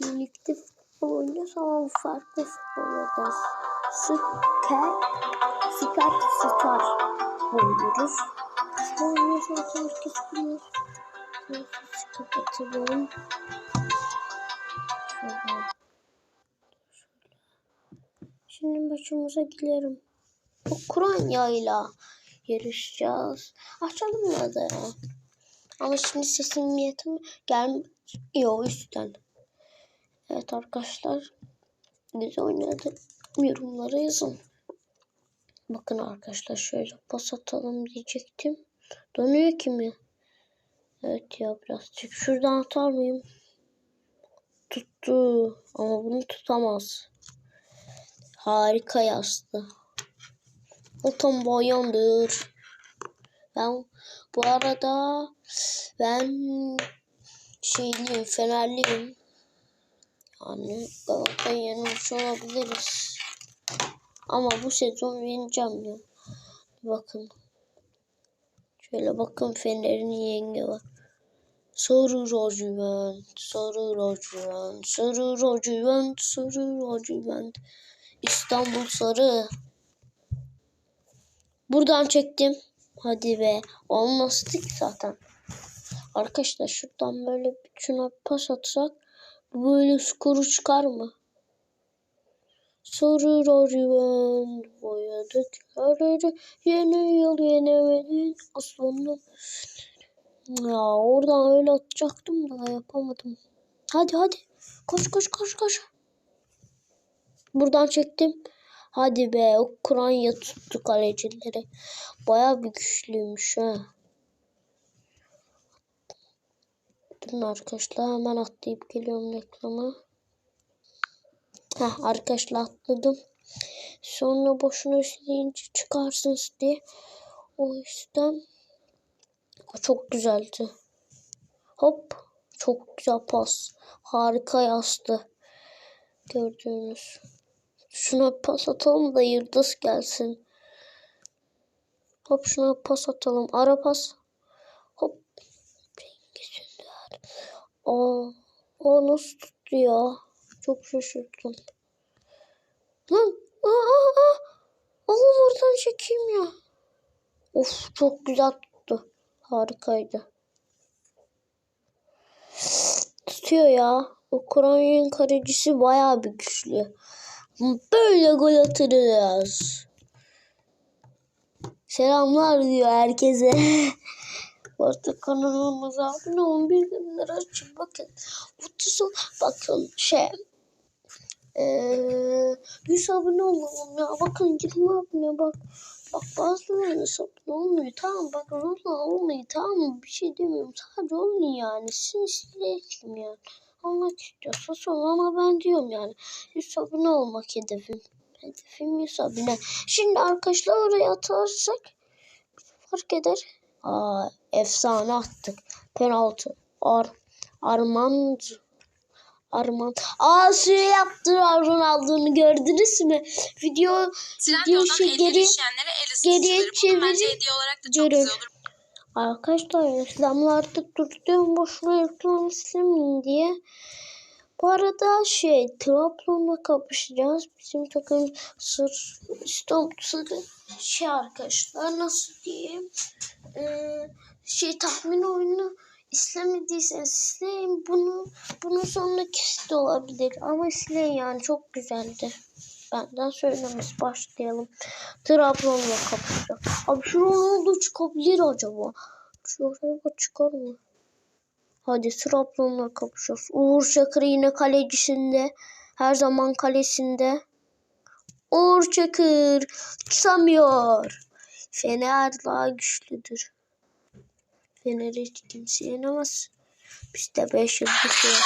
birlikte futbol oynuyoruz ama farklı futbol oynayacağız. Süper, süper star oynuyoruz. Bu oynuyorsanız herkes bilir. Neyse kapatalım. Şöyle. Şimdi başımıza gidelim. Ukrayna'yla yarışacağız. Açalım ya da ya. Ama şimdi sesim yetim gelmiyor üstten. Evet arkadaşlar. Biz oynadık. Yorumlara yazın. Bakın arkadaşlar şöyle pas atalım diyecektim. Donuyor ki mi? Evet ya birazcık. Şuradan atar mıyım? Tuttu. Ama bunu tutamaz. Harika yastı. O tam boyandır. Ben bu arada ben şeyliyim, Fenerliyim. Yani Galatasaray'ı yenilmiş olabiliriz. Ama bu sezon yeneceğim ya. Bakın. Şöyle bakın Fener'in yenge var. Sarı lacivert, sarı lacivert, sarı lacivert, sarı lacivert. İstanbul sarı. Buradan çektim. Hadi be. Olmazdı ki zaten. Arkadaşlar şuradan böyle şuna pas atsak böyle skoru çıkar mı? Sarı lacivert boyadık her yeni yıl yenemedin aslanım. Ya oradan öyle atacaktım da yapamadım. Hadi hadi. Koş koş koş koş. Buradan çektim. Hadi be o Kur'anya tuttu kalecileri. Baya bir güçlüymüş ha. Durun arkadaşlar hemen atlayıp geliyorum reklama. Heh arkadaşlar atladım. Sonra boşuna üstleyince çıkarsınız diye. O yüzden o çok güzeldi. Hop çok güzel pas. Harika yastı. Gördüğünüz. Şuna pas atalım da yıldız gelsin. Hop şuna pas atalım. Ara pas. Hop. Rengi Aa, o nasıl tuttu ya? Çok şaşırdım. Lan. Aa, aa, aa. Oğlum oradan çekeyim ya. Of çok güzel tuttu. Harikaydı. Tutuyor ya. Ukrayna'nın kalecisi bayağı bir güçlü. Böyle gol atarız. Selamlar diyor herkese. Artık kanalımıza abone olun. Bildirimleri açın. Bakın. Mutlusun. Bakın şey. Ee, 100 abone olalım ya. Bakın 20 abone bak. Bak bazılarına abone olmuyor. Tamam bak Rola olmuyor. Tamam bir şey demiyorum. Sadece olmuyor yani. Sizin istedim yani olmak istiyorsa sol ama ben diyorum yani 100 abone olmak hedefim. Hedefim 100 abone. Şimdi arkadaşlar oraya atarsak fark eder. Aa, efsane attık. Penaltı. Ar Armand Armand. Aa suya yaptılar Ronaldo'nu gördünüz mü? Video video şey geri geriye çevirin. Görün. Arkadaşlar reklamlar artık tutuyorum boşuna reklam istemeyin diye. Bu arada şey Trabzon'la kapışacağız. Bizim takım sır İstanbul Sarı şey arkadaşlar nasıl diyeyim ee, şey tahmin oyunu istemediyseniz sileyin bunu bunun sonraki de olabilir ama sileyin yani çok güzeldi. Benden söylemesi başlayalım. Trabzon'la kapışacak. Abi şu Ronaldo çıkabilir acaba? Şuraya çıkar mı? Hadi Trabzon'la kapışacağız. Uğur Çakır yine kalecisinde. Her zaman kalesinde. Uğur Çakır tutamıyor. Fener daha güçlüdür. Fener'i hiç kimse yenemez. Bizde 5 yıldız var.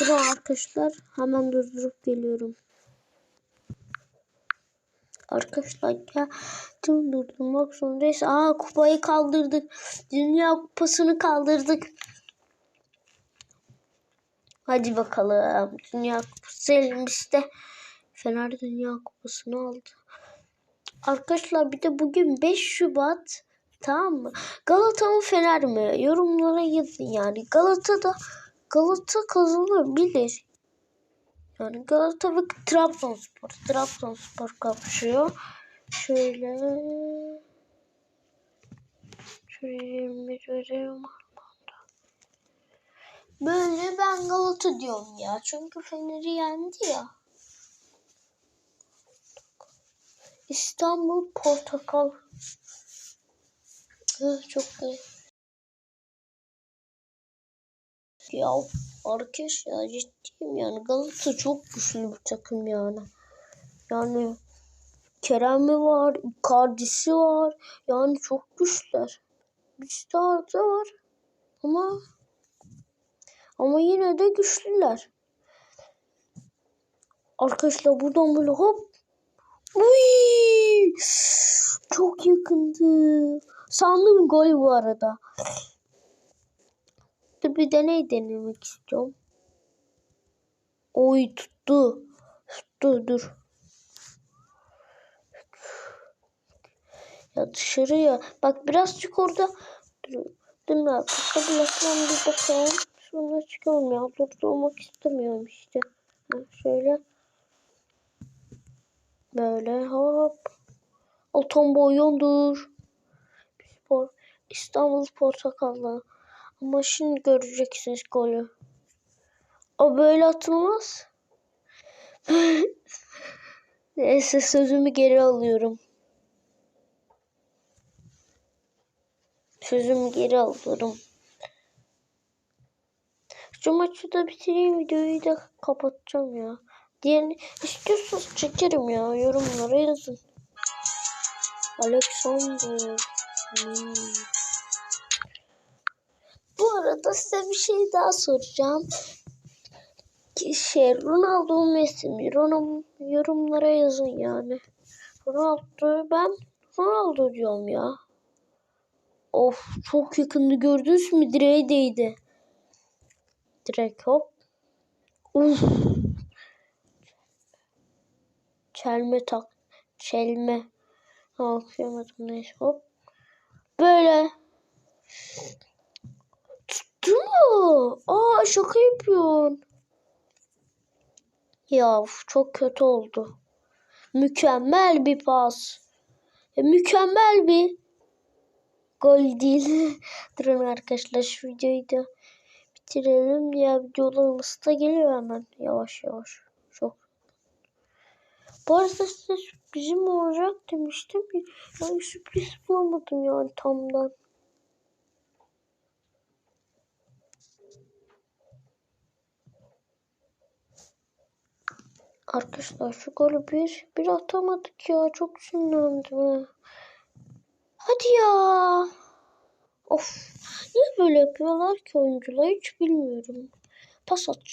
Dur arkadaşlar hemen durdurup geliyorum. Arkadaşlar ya tüm durdurmak zorundayız. Aa kupayı kaldırdık. Dünya kupasını kaldırdık. Hadi bakalım. Dünya kupası elimizde. Fener Dünya Kupası'nı aldı. Arkadaşlar bir de bugün 5 Şubat. Tamam mı? Galata mı Fener mi? Yorumlara yazın yani. Galata da Galata kazanabilir. Yani Galata ve Trabzonspor. Trabzonspor kapışıyor. Şöyle şöyle 21 vereyim. Böyle ben Galata diyorum ya. Çünkü Fener'i yendi ya. İstanbul Portakal. Çok iyi. Ya arkadaş ya ciddiyim yani Galata çok güçlü bir takım yani. Yani Kerem'i var, Icardi'si var. Yani çok güçlüler. Bizde Arda var. Ama ama yine de güçlüler. Arkadaşlar buradan böyle hop. Uy! Çok yakındı. Sandım gol bu arada. Dur bir deney denemek istiyorum. Oy tuttu. Tuttu dur. Ya dışarıya. Bak birazcık orada. Dur. Dur ne yapayım? Bir bakalım. Sonra çıkalım ya. Durdurmak istemiyorum işte. Ha, şöyle. Böyle hop. Alton boyundur. Spor. İstanbul Portakallı. Ama şimdi göreceksiniz golü. O böyle atılmaz. Neyse sözümü geri alıyorum. Sözümü geri alıyorum. Şu maçı da bitireyim videoyu da kapatacağım ya. Diğerini istiyorsanız çekerim ya. Yorumlara yazın. Alexander. Hmm. Bu arada size bir şey daha soracağım. Şey, Ronaldo Messi mi? Ronaldo yorumlara yazın yani. Ronaldo ben Ronaldo diyorum ya. Of çok yakındı gördünüz mü? Direğe değdi. Direkt hop. Uf. Çelme tak. Çelme. Okuyamadım neyse hop. Böyle. Tuttu mu? Aa şaka yapıyorsun. Ya çok kötü oldu. Mükemmel bir pas. Mükemmel bir gol değil. Durun arkadaşlar şu videoyu da bitirelim. Diğer videolarımız da geliyor hemen. Yavaş yavaş. Çok. Bu arada size sürprizim olacak demiştim. Yani sürpriz bulamadım yani tamdan. Arkadaşlar şu golü bir, bir atamadık ya. Çok sinirlendim ha. Hadi ya. Of. Niye böyle yapıyorlar ki oyuncular hiç bilmiyorum. Pas atacağım.